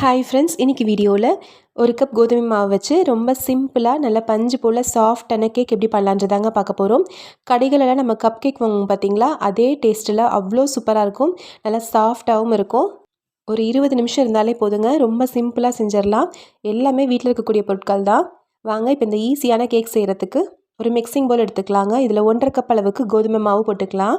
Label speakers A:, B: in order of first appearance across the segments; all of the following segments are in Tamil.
A: ஹாய் ஃப்ரெண்ட்ஸ் இன்றைக்கி வீடியோவில் ஒரு கப் கோதுமை மாவு வச்சு ரொம்ப சிம்பிளாக நல்லா பஞ்சு போல் சாஃப்டான கேக் எப்படி பண்ணலான்றதாங்க பார்க்க போகிறோம் கடைகளெல்லாம் நம்ம கப் கேக் வாங்குவோம் பார்த்தீங்களா அதே டேஸ்ட்டில் அவ்வளோ சூப்பராக இருக்கும். நல்லா சாஃப்டாகவும் இருக்கும். ஒரு இருபது நிமிஷம் இருந்தாலே போதுங்க. ரொம்ப சிம்பிளாக செஞ்சிடலாம். எல்லாமே வீட்டில் இருக்கக்கூடிய பொருட்கள் தான். வாங்க இப்போ இந்த ஈஸியான கேக் செய்கிறதுக்கு ஒரு மிக்சிங் போல் எடுத்துக்கலாங்க. இதில் ஒன்றரை கப் அளவுக்கு கோதுமை மாவு போட்டுக்கலாம்.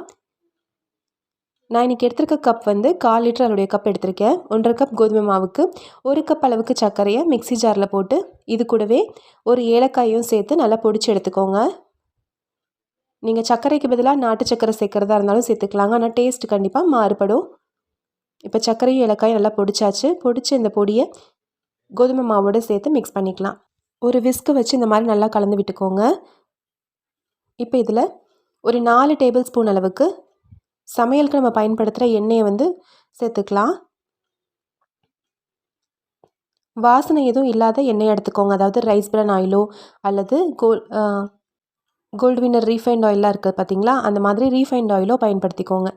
A: நான் இன்றைக்கி எடுத்திருக்க கப் வந்து கால் லிட்டர் அதோடைய கப் எடுத்திருக்கேன். ஒன்றரை கப் கோதுமை மாவுக்கு ஒரு கப் அளவுக்கு சர்க்கரையை மிக்சி ஜாரில் போட்டு இது கூடவே ஒரு ஏலக்காயும் சேர்த்து நல்லா பொடிச்சு எடுத்துக்கோங்க. நீங்கள் சர்க்கரைக்கு பதிலாக நாட்டு சர்க்கரை சேர்க்குறதா இருந்தாலும் சேர்த்துக்கலாங்க. ஆனால் டேஸ்ட் கண்டிப்பாக மாறுபடும். இப்போ சர்க்கரையும் ஏலக்காயும் நல்லா பொடிச்சாச்சு. பொடிச்சு இந்த பொடியை கோதுமை மாவோடு சேர்த்து மிக்ஸ் பண்ணிக்கலாம். ஒரு விஸ்க்கு வச்சு இந்த மாதிரி நல்லா கலந்து விட்டுக்கோங்க. இப்போ இதில் ஒரு நாலு டேபிள் ஸ்பூன் அளவுக்கு சமையலுக்கு நம்ம பயன்படுத்துகிற எண்ணெயை வந்து சேர்த்துக்கலாம். வாசனை எதுவும் இல்லாத எண்ணெய் எடுத்துக்கோங்க. அதாவது ரைஸ் பிரான் ஆயிலோ அல்லது கோல் கோல்டு வின்னர் ரீஃபைண்ட் ஆயிலாக இருக்குது பார்த்தீங்களா? அந்த மாதிரி ரீஃபைண்ட் ஆயிலோ பயன்படுத்திக்கோங்க.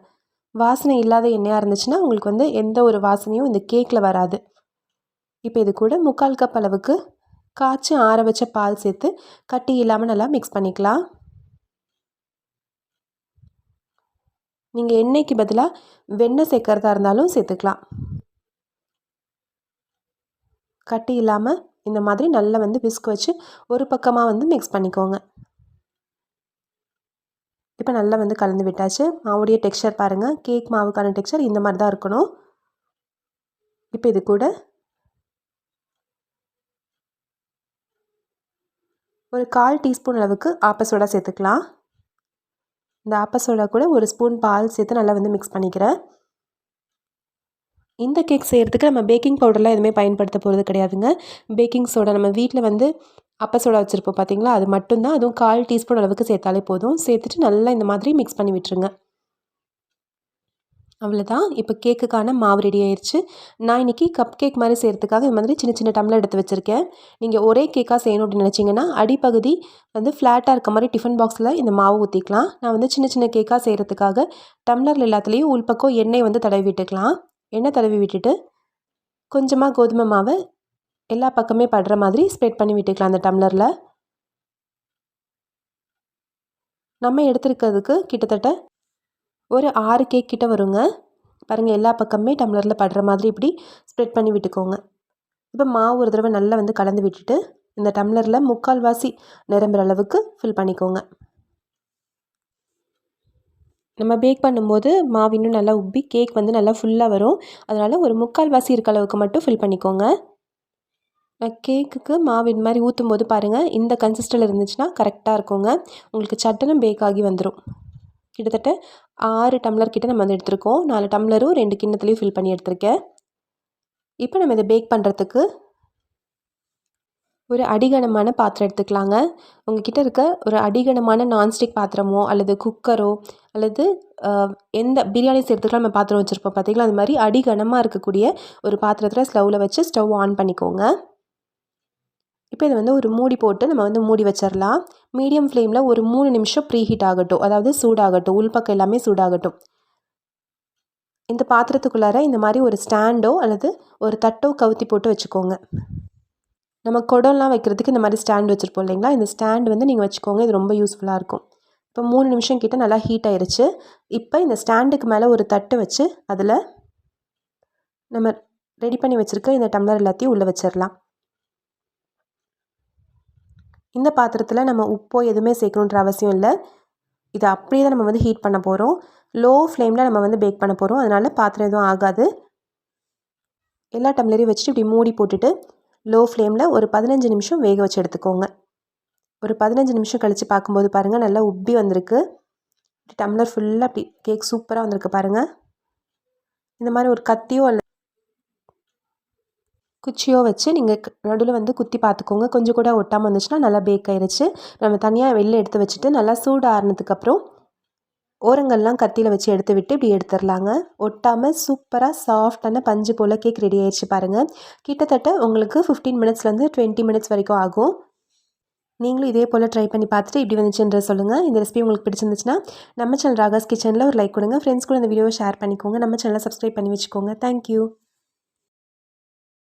A: வாசனை இல்லாத எண்ணெயாக இருந்துச்சுன்னா உங்களுக்கு வந்து எந்த ஒரு வாசனையும் இந்த கேக்கில் வராது. இப்போ இது கூட முக்கால் கப் அளவுக்கு காய்ச்சி ஆற வச்ச பால் சேர்த்து கட்டி இல்லாமல் நல்லா மிக்ஸ் பண்ணிக்கலாம். நீங்கள் எண்ணெய்க்கு பதிலாக வெண்ணெய் சேர்க்குறதா இருந்தாலும் சேர்த்துக்கலாம். கட்டி இல்லாமல் இந்த மாதிரி நல்லா வந்து விஸ்க் வச்சு ஒரு பக்கமாக வந்து மிக்ஸ் பண்ணிக்கோங்க. இப்போ நல்லா வந்து கலந்து விட்டாச்சு. மாவுடைய டெக்ஸ்சர் பாருங்கள் கேக் மாவுக்கான டெக்ஸ்சர் இந்த மாதிரி தான் இருக்கணும். இப்போ இது கூட ஒரு கால் டீஸ்பூன் அளவுக்கு ஆப்ப சேர்த்துக்கலாம். இந்த ஆப்ப சோடா கூட ஒரு ஸ்பூன் பால் சேர்த்து நல்லா வந்து மிக்ஸ் பண்ணிக்கிறேன். இந்த கேக் செய்கிறதுக்கு நம்ம பேக்கிங் பவுடர்லாம் எதுவுமே பயன்படுத்த போகிறது கிடையாதுங்க. பேக்கிங் சோடா நம்ம வீட்டில் வந்து அப்ப சோடா வச்சுருப்போம் பார்த்தீங்களா அது மட்டும்தான். அதுவும் கால் டீஸ்பூன் அளவுக்கு சேர்த்தாலே போதும். சேர்த்துட்டு நல்லா இந்த மாதிரி மிக்ஸ் பண்ணி விட்டுருங்க. அவ்வளோதான் இப்போ கேக்குக்கான மாவு ரெடி ஆயிடுச்சு நான் இன்றைக்கி கப் கேக் மாதிரி செய்கிறதுக்காக இது மாதிரி சின்ன சின்ன டம்ளர் எடுத்து வச்சுருக்கேன். நீங்கள் ஒரே கேக்காக செய்யணும் அப்படின்னு நினச்சிங்கன்னா அடிப்பகுதி வந்து ஃப்ளாட்டாக இருக்க மாதிரி டிஃபன் பாக்ஸில் இந்த மாவு ஊற்றிக்கலாம் நான் வந்து சின்ன சின்ன கேக்காக செய்கிறதுக்காக டம்ளரில் எல்லாத்துலேயும் உள்பக்கம் எண்ணெய் வந்து தடவி விட்டுக்கலாம். எண்ணெய் தடவி விட்டுட்டு கொஞ்சமாக கோதுமை மாவை எல்லா பக்கமே படுற மாதிரி ஸ்ப்ரெட் பண்ணி விட்டுக்கலாம் அந்த டம்ளரில் நம்ம எடுத்துருக்கிறதுக்கு கிட்டத்தட்ட ஒரு ஆறு கேக் கிட்ட வருங்க. பாருங்கள் எல்லா பக்கமே டம்ளரில் படுற மாதிரி இப்படி ஸ்ப்ரெட் பண்ணி விட்டுக்கோங்க. இப்போ மாவு ஒரு தடவை நல்லா வந்து கலந்து விட்டுட்டு இந்த டம்ளரில் முக்கால்வாசி நிரம்புற அளவுக்கு ஃபில் பண்ணிக்கோங்க. நம்ம பேக் பண்ணும்போது மாவு இன்னும் நல்லா உப்பி கேக் வந்து நல்லா ஃபுல்லாக வரும். அதனால் ஒரு முக்கால்வாசி இருக்க அளவுக்கு மட்டும் ஃபில் பண்ணிக்கோங்க. கேக்குக்கு மாவு இந்த மாதிரி ஊற்றும் போது பாருங்கள் இந்த கன்சிஸ்டில் இருந்துச்சுன்னா கரெக்டாக இருக்குங்க. உங்களுக்கு சட்டனும் பேக் ஆகி வந்துடும் கிட்டத்தட்ட ஆறு டம்ளர் கிட்ட நம்ம வந்து எடுத்திருக்கோம். நாலு டம்ளரும் ரெண்டு கிண்ணத்துலேயும் ஃபில் பண்ணி எடுத்திருக்கேன். இப்போ நம்ம இதை பேக் பண்ணுறதுக்கு ஒரு அடிகனமான பாத்திரம் எடுத்துக்கலாங்க. உங்ககிட்ட இருக்க ஒரு அடிகனமான நான்ஸ்டிக் பாத்திரமோ அல்லது குக்கரோ அல்லது எந்த பிரியாணி செய்கிறதுக்குலாம் நம்ம பாத்திரம் வச்சுருப்போம். பார்த்திங்களா அது மாதிரி அடிகனமாக இருக்கக்கூடிய ஒரு பாத்திரத்தில் ஸ்டவ்வில் வச்சு ஸ்டவ் ஆன் பண்ணிக்கோங்க. இப்போ இதை வந்து ஒரு மூடி போட்டு நம்ம வந்து மூடி வச்சிடலாம். மீடியம் ஃப்ளேமில் ஒரு மூணு நிமிஷம் ப்ரீ ஹீட் ஆகட்டும். அதாவது சூடாகட்டும். உள்பக்கம் எல்லாமே சூடாகட்டும். இந்த பாத்திரத்துக்குள்ளார இந்த மாதிரி ஒரு ஸ்டாண்டோ அல்லது ஒரு தட்டோ கவுத்தி போட்டு வச்சுக்கோங்க. நம்ம குடம்லாம் வைக்கிறதுக்கு இந்த மாதிரி ஸ்டாண்ட் வச்சுருப்போம் இல்லைங்களா? இந்த ஸ்டாண்ட் வந்து நீங்கள் வச்சுக்கோங்க. இது ரொம்ப யூஸ்ஃபுல்லாக இருக்கும். இப்போ மூணு நிமிஷம் கிட்ட நல்லா ஹீட் ஆயிடுச்சு இப்போ இந்த ஸ்டாண்டுக்கு மேலே ஒரு தட்டு வச்சு அதில் நம்ம ரெடி பண்ணி வச்சுருக்க இந்த டம்ளர் எல்லாத்தையும் உள்ளே வச்சிடலாம். இந்த பாத்திரத்தில் நம்ம உப்போ எதுவுமே சேர்க்கணுன்ற அவசியம் இல்லை. இதை அப்படியே தான் நம்ம வந்து ஹீட் பண்ண போகிறோம் லோ ஃப்ளேமில் நம்ம வந்து பேக் பண்ண போகிறோம் அதனால் பாத்திரம் எதுவும் ஆகாது. எல்லா டம்ளரையும் வச்சுட்டு இப்படி மூடி போட்டுட்டு லோ ஃப்ளேமில் ஒரு பதினஞ்சு நிமிஷம் வேக வச்சு எடுத்துக்கோங்க. ஒரு பதினஞ்சு நிமிஷம் கழித்து பார்க்கும்போது பாருங்கள் நல்லா உப்பி வந்திருக்கு. டம்ளர் ஃபுல்லாக அப்படி கேக் சூப்பராக வந்திருக்கு பாருங்கள் இந்த மாதிரி ஒரு கத்தியோ அல்ல குச்சியோ வச்சு நீங்கள் நடுவில் வந்து குத்தி பார்த்துக்கோங்க கொஞ்சம் கூட ஒட்டாமல் வந்துச்சுன்னா நல்லா பேக் ஆயிடுச்சு நம்ம தனியாக வெளில எடுத்து வச்சுட்டு நல்லா சூடு ஆறுனதுக்கப்புறம் ஓரங்கள்லாம் கத்தியில் வச்சு எடுத்து விட்டு இப்படி எடுத்துடலாங்க ஒட்டாமல் சூப்பராக சாஃப்டான பஞ்சு போல் கேக் ரெடி ஆயிடுச்சு பாருங்கள் கிட்டத்தட்ட உங்களுக்கு ஃபிஃப்டீன் மினிட்ஸ்லேருந்து டுவெண்ட்டி மினிட்ஸ் வரைக்கும் ஆகும். நீங்களும் இதே போல் ட்ரை பண்ணி பார்த்துட்டு இப்படி வந்துச்சுன்ற சொல்லுங்கள் இந்த ரெசிபி உங்களுக்கு பிடிச்சிருந்துச்சுன்னா நம்ம சேனல் ராகாஸ் கிச்சனில் ஒரு லைக் கொடுங்க. ஃப்ரெண்ட்ஸ் கூட இந்த வீடியோவை ஷேர் பண்ணிக்கோங்க. நம்ம சேனலை சப்ஸ்கிரைப் பண்ணி வச்சுக்கோங்க. தேங்க்யூ